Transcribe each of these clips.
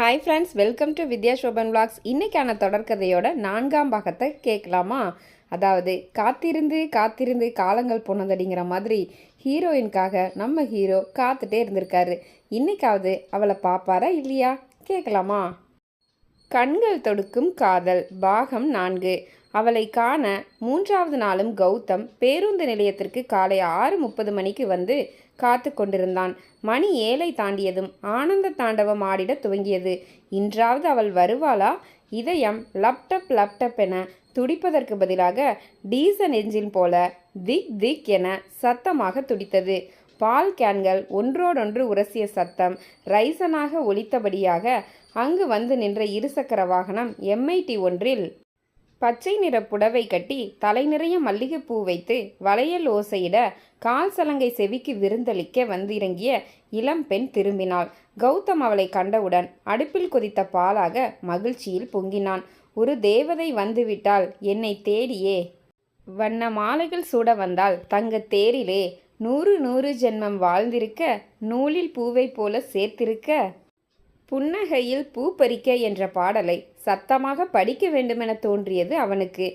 Hi friends welcome to Vidya Shoban vlogs. இன்றைக்கான தொடர்கதையோட நான்காம் பாகத்தை கேட்கலாமா? அதாவது காத்திருந்து காத்திருந்து காலங்கள் போனதடிங்கிற மாதிரி ஹீரோயின்காக நம்ம ஹீரோ காத்துட்டே இருந்திருக்காரு. இன்னைக்காவது அவளை பார்ப்பாரா இல்லையா? கேட்கலாமா? கண்கள் தொடுக்கும் காதல் பாகம் நான்கு. அவளை காண மூன்றாவது நாளும் கௌதம் பேருந்து நிலையத்திற்கு காலை ஆறு முப்பது மணிக்கு வந்து காத்து கொண்டிருந்தான். மணி ஏழை தாண்டியதும் ஆனந்த தாண்டவம் ஆடிட துவங்கியது. இன்றாவது அவள் வருவாளா? இதயம் லப்டப் லப்டப் என துடிப்பதற்கு பதிலாக டீசல் என்ஜின் போல திக் திக் என சத்தமாக துடித்தது. பால் கேன்கள் ஒன்றோடொன்று உரசிய சத்தம் ரைசனாக ஒலித்தபடியாக அங்கு வந்து நின்ற இருசக்கர வாகனம் எம்ஐடி ஒன்றில் பச்சை நிற புடவை கட்டி தலை நிறைய மல்லிகைப்பூ வைத்து வளையல் ஓசையிட கால் சலங்கை செவிக்கு விருந்தளிக்க வந்திறங்கிய இளம் பெண் திரும்பினாள். கௌதம் அவளை கண்டவுடன் அடுப்பில் கொதித்த பாலாக மகிழ்ச்சியில் பொங்கினான். ஒரு தேவதை வந்துவிட்டால் என்னை தேடியே. வண்ண மாலைகள் சூட வந்தால் தங்க தேரிலே நூறு நூறு ஜென்மம் வாழ்ந்திருக்க நூலில் பூவை போல சேர்த்திருக்க. புன்னகையில் பூ பறிக்க என்ற பாடலை சத்தமாக படிக்க வேண்டுமென தோன்றியது அவனுக்கு.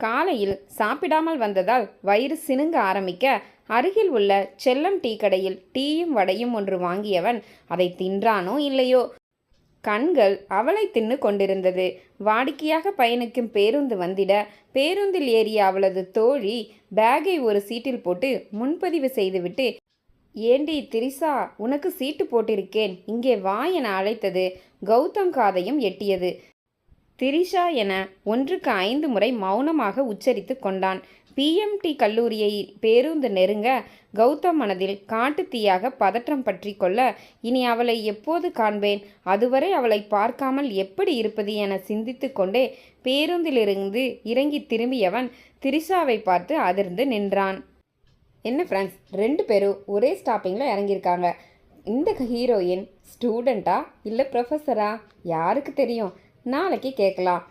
காலையில் சாப்பிடாமல் வந்ததால் வயிறு சினுங்க ஆரம்பிக்க அருகில் உள்ள செல்லம் டீ கடையில் டீயும் வடையும் ஒன்று வாங்கியவன் அதை தின்றானோ இல்லையோ? கண்கள் அவளை தின்னு கொண்டிருந்தது. வாடிக்கையாக பயணிக்கும் பேருந்து வந்திட பேருந்தில் ஏறிய அவளது தோழி பேக்கை ஒரு சீட்டில் போட்டு முன்பதிவு செய்துவிட்டு ஏண்டி திரிசா உனக்கு சீட்டு போட்டிருக்கேன். இங்கே வா என அழைத்தது. கௌதம் காதையும் எட்டியது. திரிஷா என ஒன்றுக்கு ஐந்து முறை மௌனமாக உச்சரித்து கொண்டான். பிஎம்டி கல்லூரியை பேருந்து நெருங்க கௌதம் மனதில் காட்டுத்தீயாக பதற்றம் பற்றி கொள்ள இனி அவளை எப்போது காண்பேன்? அதுவரை அவளை பார்க்காமல் எப்படி இருப்பது என சிந்தித்து கொண்டே பேருந்திலிருந்து இறங்கி திரும்பியவன் திரிஷாவை பார்த்து அதிர்ந்து நின்றான். என்ன ஃப்ரெண்ட்ஸ் ரெண்டு பேரும் ஒரே ஸ்டாப்பிங்கில் இறங்கியிருக்காங்க. இந்த ஹீரோயின் ஸ்டூடெண்ட்டா இல்லை ப்ரொஃபஸரா யாருக்கு தெரியும்? நாளைக்கு கேட்கலாம்.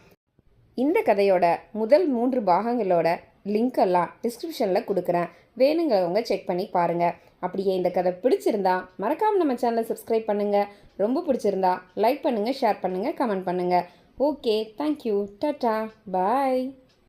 இந்த கதையோட முதல் மூன்று பாகங்களோட லிங்க் எல்லாம் டிஸ்கிரிப்ஷனில் கொடுக்குறேன். வேணுங்கிறவங்க செக் பண்ணி பாருங்கள் அப்படியே இந்த கதை பிடிச்சிருந்தா மறக்காமல் நம்ம சேனலை சப்ஸ்கிரைப் பண்ணுங்கள் ரொம்ப பிடிச்சிருந்தா லைக் பண்ணுங்கள் ஷேர் பண்ணுங்கள் கமெண்ட் பண்ணுங்கள் ஓகே தேங்க்யூ டாட்டா பாய்